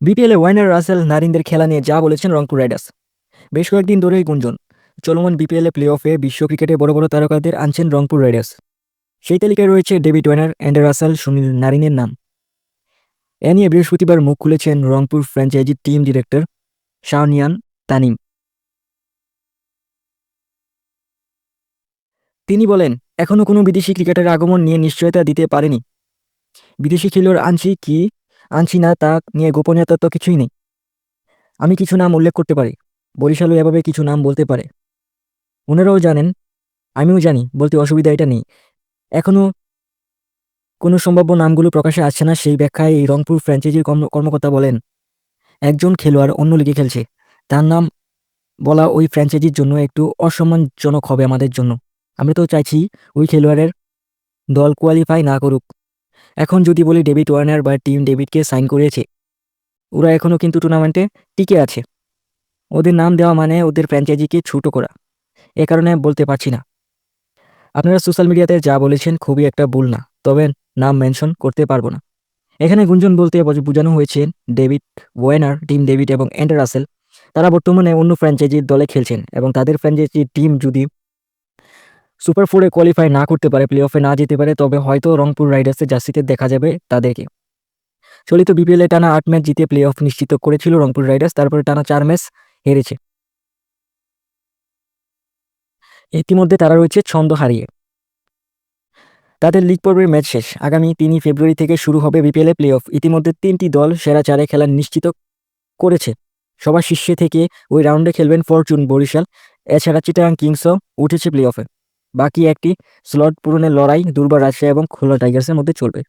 বিপিএলে ওয়াইনার রাসেল নারিনদের খেলা নিয়ে যা বলেছেন রংপুর রাইডার্স। বেশ কয়েকদিন ধরেই গুঞ্জন, চলমান বিপিএলে প্লে অফে বিশ্ব ক্রিকেটে বড় বড় তারকাদের আনছেন রংপুর রাইডার্স। সেই তালিকায় রয়েছে David Warner Andre Russell Sunil নারিনের নাম। এ নিয়ে বৃহস্পতিবার মুখ খুলেছেন Rangpur franchise team director Shanian Tanim. তিনি বলেন এখনও কোনো বিদেশি ক্রিকেটারের আগমন নিয়ে নিশ্চয়তা দিতে পারেনি। বিদেশি খেলোয়াড় আনছি কি আনছি না, তা নিয়ে গোপনীয়তা তো কিছুই নেই। আমি কিছু নাম উল্লেখ করতে পারি, বরিশালও এভাবে কিছু নাম বলতে পারে। ওনারাও জানেন, আমিও জানি, বলতে অসুবিধা এটা নেই। এখনও কোনো সম্ভাব্য নামগুলো প্রকাশে আসছে না, সেই ব্যাখ্যায় এই রংপুর ফ্র্যাঞ্চাইজির কর্ম- কর্মকর্তা বলেন, একজন খেলোয়াড় অন্য লিগে খেলছে। তার নাম বলা ওই ফ্র্যাঞ্চাইজির জন্য একটু অসম্মানজনক হবে আমাদের জন্য। আমরা তো চাইছি ওই খেলোয়াড়ের দল কোয়ালিফাই না করুক। এখন যদি বলি ডেভিড ওয়ার্নার বা টিম ডেভিডকে সাইন করেছে, ওরা এখনও কিন্তু টুর্নামেন্টে টিকে আছে। ওদের নাম দেওয়া মানে ওদের ফ্র্যাঞ্চাইজিকে ছোটো করা, এ কারণে বলতে পারছি না। আপনারা সোশ্যাল মিডিয়াতে যা বলেছেন খুবই একটা ভুল না, তবে নাম মেনশন করতে পারব না। এখানে গুঞ্জন বলতে বোঝানো হয়েছে ডেভিড ওয়েনার টিম ডেভিড এবং অ্যান্ডার রাসেল, তারা বর্তমানে অন্য ফ্র্যাঞ্চাইজির দলে খেলছেন এবং তাদের ফ্র্যাঞ্চাইজির টিম যদি সুপার ফোরে কোয়ালিফাই না করতে পারে প্লে অফে না যেতে পারে, তবে হয়তো রংপুর রাইডার্সের জার্সিতে দেখা যাবে তাদেরকে। চলিত বিপিএলে টানা আট ম্যাচ জিতে প্লে অফ নিশ্চিত করেছিল রংপুর রাইডার্স তারপরে টানা চার ম্যাচ হেরেছে। ইতিমধ্যে তারা রয়েছে ছন্দ হারিয়ে। তাদের লিগ পর্বের ম্যাচ শেষ। আগামী তিনই ফেব্রুয়ারি থেকে শুরু হবে বিপিএলে প্লে অফ ইতিমধ্যে তিনটি দল সেরা চারে খেলা নিশ্চিত করেছে। সবার শীর্ষে থেকে ওই রাউন্ডে খেলবেন ফরচুন বরিশাল। এছাড়া চিটাগাং কিংসও উঠেছে প্লে অফে বাকি একটি স্লট পূরণের লড়াই দুর্বার রাশিয়া এবং খোলা টাইগার্সের মধ্যে চলবে।